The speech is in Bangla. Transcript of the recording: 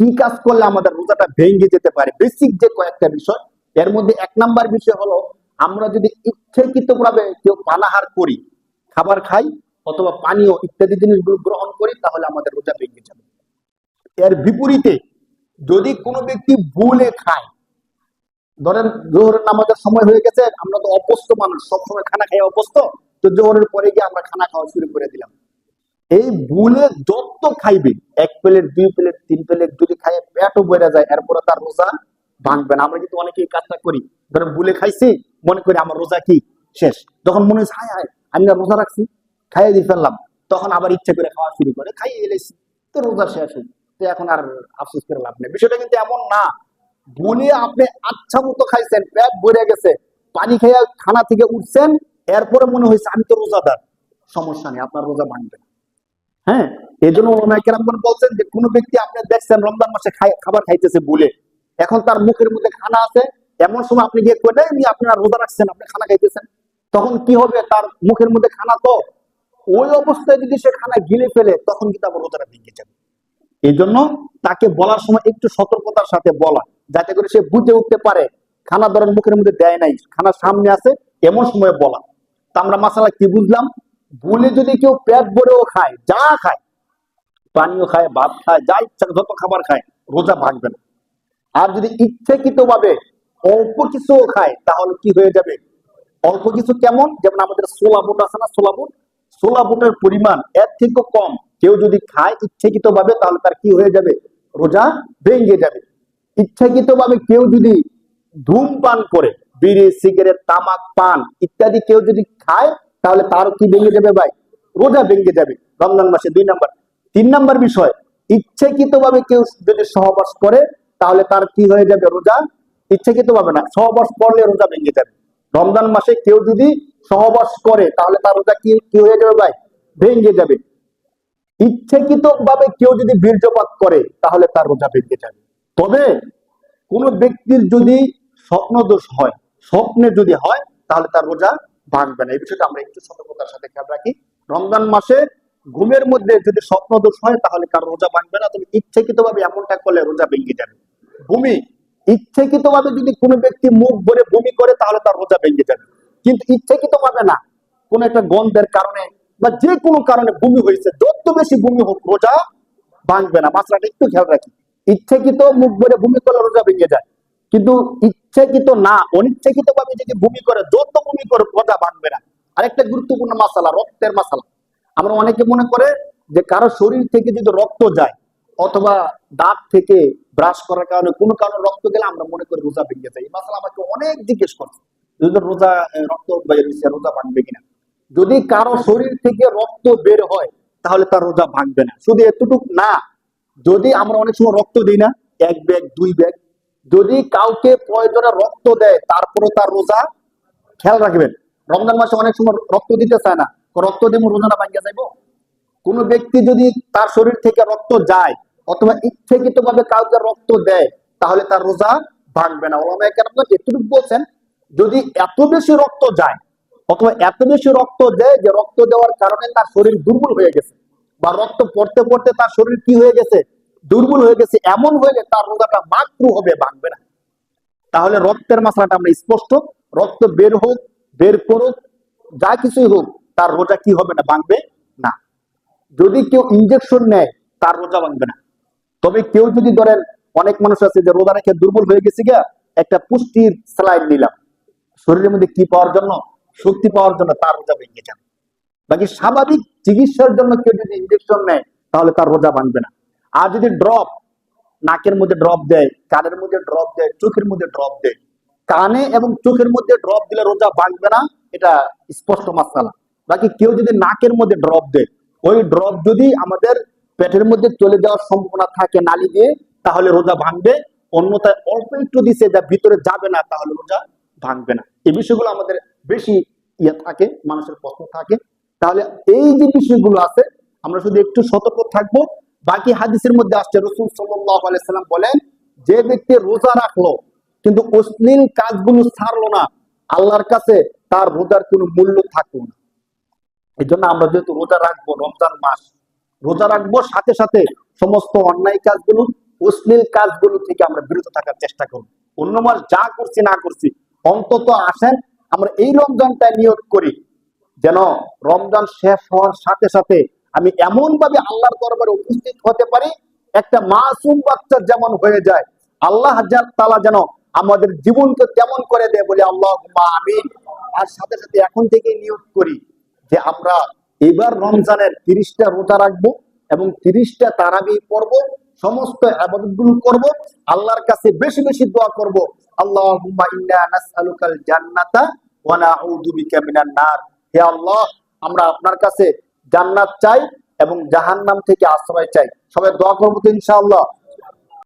কি কাজ করলে আমাদের রোজাটা ভেঙে যেতে পারে? বেসিক যে কয়েকটা বিষয়, এর মধ্যে এক নাম্বার বিষয় হলো, আমরা যদি ইচ্ছাকৃত ভাবে কেউ পানাহার করি, খাবার খাই অথবা পানীয় ইত্যাদি জিনিসগুলো গ্রহণ করি, তাহলে আমাদের রোজা ভেঙে যাবে। এর বিপরীতে, যদি কোনো ব্যক্তি ভুলে খায়, ধরেন জোহরের নামাজের সময় হয়ে গেছে, আমরা তো অপস্ত মানুষ, সবসময় খানা খাই অপস্ত তো জোহরের পরে গিয়ে আমরা খানা খাওয়া শুরু করে দিলাম। এই ভুলে যত খাইবে, এক প্লেট, দুই প্লেট, তিন প্লেট যদি খায় পেটও বেড়ে যায় এরপরে তার রোজা ভাঙবে না। আমরা কিন্তু অনেকে এই কাজটা করি, ধরেন ভুলে খাইছি, মনে করি আমার রোজা কি? শেষ। যখন মনে হচ্ছে হায় হায়, আমি না রোজা রাখছি, খাইয়ে দিয়ে ফেললাম। তখন আবার ইচ্ছা করে খাওয়া শুরু করে, খাইয়ে এলেছি তো রোজা শেষ হই তো এখন আর আফসোস করে লাভ নেই। বিষয়টা কিন্তু এমন না। ভুলে আপনি আচ্ছা মতো খাইছেন, পেট ভরে গেছে, পানি খেয়ে খানা থেকে উঠছেন, এরপরে মনে হয়েছে, আমি তো রোজাদার। সমস্যা নেই, আপনার রোজা ভাঙবে না। হ্যাঁ? এই জন্য কেরামগণ বলছেন যে, কোনো ব্যক্তি আপনি দেখছেন রমজান মাসে খাবার খাইতেছে ভুলে এখন তার মুখের মধ্যে খানা আছে, এমন সময় আপনি গিয়ে কই নাই আপনি আর রোজা রাখছেন, আপনি খানা খাইতেছেন। তখন কি হবে? তার মুখের মধ্যে খানা তো, ওই অবস্থায় যদি সে খানা গিলে ফেলে, তখন কিন্তু আবার রোজাটা ভেঙে যাবে। এই জন্য তাকে বলার সময় একটু সতর্কতার সাথে বলা, যাতে করে সে বুঝে উঠতে পারে, খানা ধরেন মুখের মধ্যে দেয় নাই, খানা সামনে আছে, এমন সময় বলা। তা আমরা মাসালা কি বুঝলাম? ভুলে যদি কেউ পেট ভরেও খায়, যা খায়, পানীয় খায়, ভাত খায়, যা ইচ্ছা যত খাবার খায়, রোজা ভাঙবে না। আর যদি ইচ্ছাকৃত ভাবে অল্প কিছু খায়, তাহলে কি হয়ে যাবে? অল্প কিছু কেমন? যেমন আমাদের সোলা বুট আছে না সোলা বুট? সোলা বুটের পরিমাণ এর থেকে কম। কেউ যদি খায় ইচ্ছাকৃত ভাবে তাহলে তার কি হয়ে যাবে? রোজা ভেঙে যাবে। ইচ্ছাকৃত ভাবে কেউ যদি ধূমপান করে, বিড়ি, সিগারেট, তামাক, পান ইত্যাদি কেউ যদি খায় তাহলে তার কি ভেঙে যাবে ভাই? রোজা ভেঙে যাবে। রমজান মাসে দুই নাম্বার। তিন নাম্বার বিষয় ইচ্ছাকৃত ভাবে কেউ যদি সহবাস করে, তাহলে তার কি হয়ে যাবে রোজা? ইচ্ছাকৃত ভাবে না, সহবাস করলে রোজা ভেঙে যাবে। রমজান মাসে কেউ যদি সহবাস করে, তাহলে তার রোজা কি কি হয়ে যাবে ভাই? ভেঙে যাবে। ইচ্ছাকৃত ভাবে কেউ যদি বীর্যপাত করে, তাহলে তার রোজা ভেঙে যাবে। তবে কোন ব্যক্তির যদি স্বপ্ন দোষ হয়, স্বপ্নে যদি হয়, তাহলে তার রোজা ভাঙবে না। এই বিষয়টা আমরা একটু সতর্কতার সাথে খেয়াল রাখি। রমজান মাসে ঘুমের মধ্যে যদি স্বপ্ন দোষ হয়, তাহলে কার রোজা ভাঙবে না? তুমি ইচ্ছাকৃত ভাবে এমনটা করলে রোজা ভেঙে যাবে। ভূমি ইচ্ছাকৃত ভাবে যদি কোনো ব্যক্তি মুখ ভরে বমি করে, তাহলে তার রোজা ভেঙে যাবে। কিন্তু ইচ্ছাকৃত ভাবে না। কোন একটা গন্ধের কারণে বা যে কোনো কারণে বমি হয়েছে, যত বেশি বমি হোক, রোজা ভাঙবে না। মাত্রাটা একটু খেয়াল রাখি। ইচ্ছাকৃত মুখ ভরে বমি করলে রোজা ভেঙে যায়। কিন্তু ইচ্ছাকৃত না অনিচ্ছাকৃত ভাবে যদি ভূমি করে, যত ভূমি করে রোজা ভাঙবে না। আরেকটা গুরুত্বপূর্ণ মাসালা, রক্তের মাসালা। আমরা অনেকে মনে করে যে কারও শরীর থেকে যদি রক্ত যায়, অথবা দাঁত থেকে ব্রাশ করার কারণে কোনো কারণে রক্ত গেলে আমরা মনে করি রোজা ভেঙে যায়। এই মাসালা আমাকে অনেক জিজ্ঞেস করছে যদি রোজা রক্ত রোজা ভাঙবে কিনা? যদি কারও শরীর থেকে রক্ত বের হয়, তাহলে তার রোজা ভাঙবে না। শুধু এতটুক না, যদি আমরা অনেক সময় রক্ত দিই না, এক ব্যাগ, দুই ব্যাগ যদি কাউকে প্রয়োজনে রক্ত দেয়, তারপরে তার রোজা খেয়াল রাখবেন। রমজান মাসে অনেক সময় রক্ত দিতে চায় না। রক্ত দেবো রোজাটা ভাঙ্গা যাইব? কোন ব্যক্তি যদি তার শরীর থেকে রক্ত যায়, অথবা ইচ্ছাকৃত ভাবে কাউকে রক্ত দেয়, তাহলে তার রোজা ভাঙবে না। ওলামায়ে কেরাম এতটুকু বলছেন, যদি এত বেশি রক্ত যায়, অথবা এত বেশি রক্ত দেয় যে রক্ত দেওয়ার কারণে তার শরীর দুর্বল হয়ে গেছে, বা রক্ত পড়তে পড়তে তার শরীর কি হয়ে গেছে দুর্বল হয়ে গেছে, এমন হলে তার রোজাটা মাকরু হবে, ভাঙবে না। তাহলে রক্তের মশলাটা আমরা স্পষ্ট, রক্ত বের হোক, বের করুক, যা কিছুই হোক, তার রোজা কি হবে না, ভাঙবে না। যদি কেউ ইনজেকশন নেয়, তার রোজা ভাঙবে না। তবে কেউ যদি ধরেন, অনেক মানুষ আছে যে রোজা রেখে দুর্বল হয়ে গেছে গিয়া, একটা পুষ্টির স্যালাইন নিলাম। শরীরের মধ্যে কি পাওয়ার জন্য? শক্তি পাওয়ার জন্য তার রোজা ভেঙে যাবে। বাকি স্বাভাবিক চিকিৎসার জন্য কেউ যদি ইনজেকশন নেয়, তাহলে তার রোজা ভাঙবে না। আর যদি ড্রপ নাকের মধ্যে ড্রপ দেয়, কানের মধ্যে ড্রপ দেয়, চোখের মধ্যে ড্রপ দেয়, কানে এবং চোখের মধ্যে ড্রপ দিলে রোজা ভাঙবে না, এটা স্পষ্ট মাসালা। বাকি কেউ যদি নাকের মধ্যে ড্রপ দেয়, ওই ড্রপ যদি আমাদের পেটের মধ্যে চলে যাওয়ার সম্ভাবনা থাকে নালি দিয়ে, তাহলে রোজা ভাঙবে। অন্যথায় অল্প একটু দিছে যা ভিতরে যাবে না, তাহলে রোজা ভাঙবে না। এই বিষয়গুলো আমাদের বেশি ইয়ে থাকে, মানুষের প্রশ্ন থাকে। তাহলে এই যে বিষয়গুলো আছে, আমরা শুধু একটু সতর্ক থাকব। বাকি হাদিসের মধ্যে আসছে, রসুল সাল্লাম বলেন, যে ব্যক্তি রোজা রাখল, কিন্তু অশ্লীল কাজগুলো ছাড়লো না, আল্লাহর কাছে তার রোজার কোনো মূল্য থাকল না। এই জন্য আমরা যেহেতু রোজা রাখব রমজান মাস, রোজা রাখব সাথে সাথে সমস্ত অন্যায় কাজগুলো, অশ্লীল কাজগুলো থেকে আমরা বিরত থাকার চেষ্টা করব। অন্য মাস যা করছি না করছি, অন্তত আসেন, আমরা এই রমজানটা নিয়োগ করি। যেন রমজান শেষ হওয়ার সাথে সাথে আমি এমন ভাবে আল্লাহর দরবারে উপস্থিত হতে পারি, একটা মাসুম বাচ্চা যেমন হয়ে যায়, আল্লাহ তাআলা যেন আমাদের জীবনকে তেমন করে দেয় বলে আল্লাহ আমিন। আর সাথে সাথে এখন থেকে নিয়োগ করি যে আমরা এবার রমজানের তিরিশটা রোজা রাখব এবং তিরিশটা তারাবি পড়ব, সমস্ত আবাদতগুলো করব, আল্লাহর কাছে বেশি বেশি দোয়া করব, আল্লাহুম্মা ইন্না জান্নাতা ওয়া হে আল্লাহ, আমরা আপনার কাছে জান্নাত চাই এবং জাহান্নাম থেকে আশ্রয় চাই। সবাই দোয়া করব ইনশাআল্লাহ।